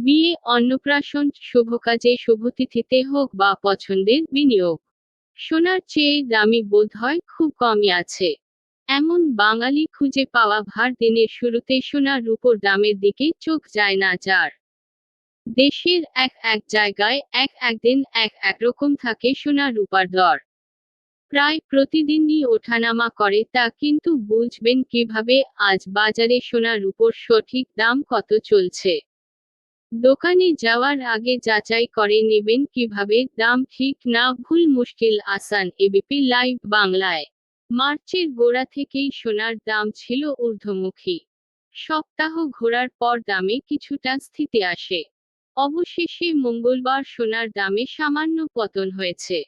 বিয়ে অন্নপ্রাশন শুভ কাজে শুভতিথিতে হোক বা পছন্দের বিনিয়োগ। সোনার চেয়ে দামি বোধ হয় খুব কমই আছে। এমন বাঙালি খুঁজে পাওয়া ভার দিনের শুরুতে সোনার রূপোর দামের দিকে চোখ যায় না যার। দেশের এক এক জায়গায় এক এক দিন এক এক রকম থাকে সোনার রূপার দর। প্রায় প্রতিদিনই ওঠানামা করে তা কিন্তু বুঝবেন কীভাবে আজ বাজারে সোনার রূপোর সঠিক দাম কত চলছে। দোকানে যাওয়ার আগে যাচাই করে নেবেন কীভাবে দাম ঠিক না ভুল মুশকিল আসান এবিপি লাইভ বাংলায়। মার্চের গোড়া থেকেই সোনার দাম ছিল ঊর্ধ্বমুখী। সপ্তাহ ঘোরার পর দামে কিছুটা স্থিতি আসে। অবশেষে মঙ্গলবার সোনার দামে সামান্য পতন হয়েছে।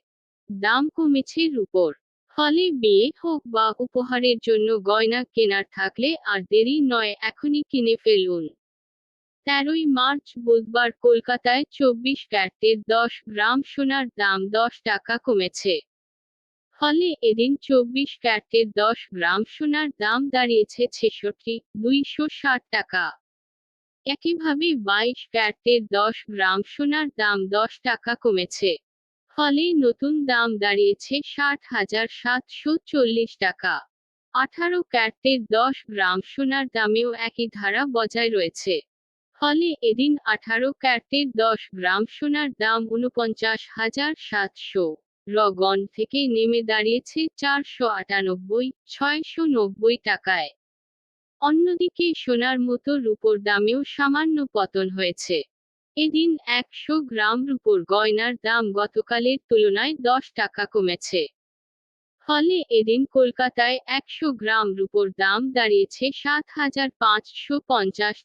দাম কমেছে রুপোর। ফলে বিয়ে হোক বা উপহারের জন্য গয়না কেনার থাকলে আর দেরি নয় এখনই কিনে ফেলুন। তেরোই মার্চ বুধবার কলকাতায় চব্বিশ ক্যারেটের দশ গ্রাম সোনার দাম দশ টাকা কমেছে। ফলে এদিন চব্বিশ ক্যারেটের দশ গ্রাম সোনার দাম দাঁড়িয়েছে ছেষট্টি, দুইশো ষাট টাকা। একইভাবে বাইশ ক্যারেটের দশ গ্রাম সোনার দাম দশ টাকা কমেছে। ফলে নতুন দাম দাঁড়িয়েছে ষাট হাজার সাতশো চল্লিশ টাকা। আঠারো ক্যারেটের দশ গ্রাম সোনার দামেও একই ধারা বজায় রয়েছে। ফলে এদিন আঠারো ক্যারেটের দশ গ্রাম সোনার দাম উনপঞ্চাশ হাজার সাতশো। রগন থেকে নেমে দাঁড়িয়েছে চারশো আটানব্বই, ছয়শো নব্বই টাকায়। অন্যদিকে সোনার মতো রূপোর দামেও সামান্য পতন হয়েছে। এদিন একশো গ্রাম রূপোর গয়নার দাম গতকালের তুলনায় দশ টাকা কমেছে। ফলে এদিন কলকাতায় একশো গ্রাম রূপোর দাম দাঁড়িয়েছে সাত হাজার পাঁচশো পঞ্চাশ